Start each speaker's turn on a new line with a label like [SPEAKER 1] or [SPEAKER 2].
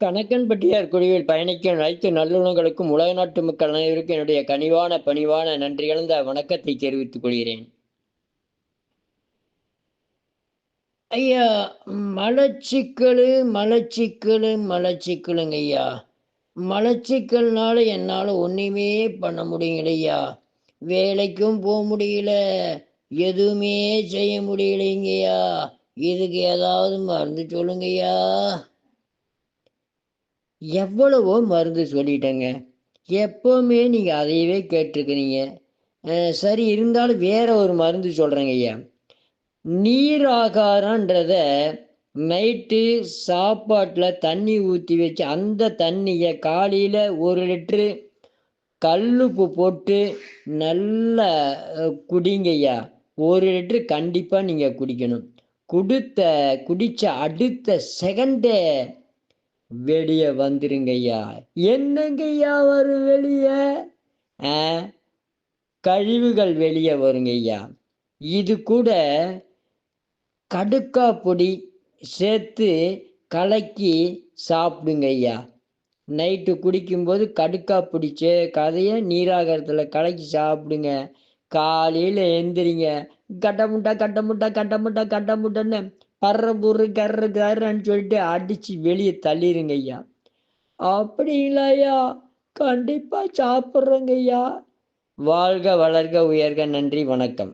[SPEAKER 1] கணக்கன்பட்டியார் குழுவில் பயணிக்கும் அனைத்து நல்லுணங்களுக்கும் உலக நாட்டு மக்கள் அனைவருக்கும் என்னுடைய கனிவான பணிவான நன்றி கலந்த வணக்கத்தை தெரிவித்துக் கொள்கிறேன். ஐயா மலச்சிக்கலு மலச்சிக்கலு மலச்சிக்கலுங்க ஐயா. மலச்சிக்கல்னால என்னால் ஒன்றுமே பண்ண முடியலையா வேலைக்கும் போக முடியல. எதுவுமே செய்ய முடியலைங்கய்யா இதுக்கு ஏதாவது மருந்து சொல்லுங்கய்யா எவ்வளவோ மருந்து சொல்லிட்டேங்க. எப்போவுமே நீங்கள் அதையவே கேட்டிருக்கிறீங்க. சரி இருந்தாலும் வேற ஒரு மருந்து சொல்கிறேங்க ஐயா. நீர் ஆகாரன்றத நைட்டு சாப்பாட்டில் தண்ணி ஊற்றி வச்சு அந்த தண்ணியை காலையில் ஒரு லிட்ரு கல்லுப்பு போட்டு நல்லா குடிங்கய்யா குடிங்க ஐயா. ஒரு லிட்ரு கண்டிப்பாக நீங்கள் குடிக்கணும். குடுத்த குடித்த அடுத்த செகண்டே வெளியே வந்துருங்கய்யா. என்னங்கய்யா வரும் வெளியே? கழிவுகள் வெளியே வருங்கய்யா. இது கூட கடுக்கா பொடி சேர்த்து கலக்கி சாப்பிடுங்க ஐயா நைட்டு குடிக்கும்போது கடுக்கா பிடிச்ச கதையை நீராகரத்தில் கலக்கி சாப்பிடுங்க. காலையில் எந்திரிங்க. கட்டமுட்டா கட்டமுட்டா கட்டமுட்டா கட்டமுட்டன்னு பர்ற புர்ரு கர்ற கர்றன்னு சொல்லிட்டு அடிச்சு வெளியே தள்ளிடுங்க ஐயா அப்படிங்களா ஐயா கண்டிப்பா சாப்பிட்றேங்க ஐயா வாழ்க வளர்க உயர்க நன்றி வணக்கம்.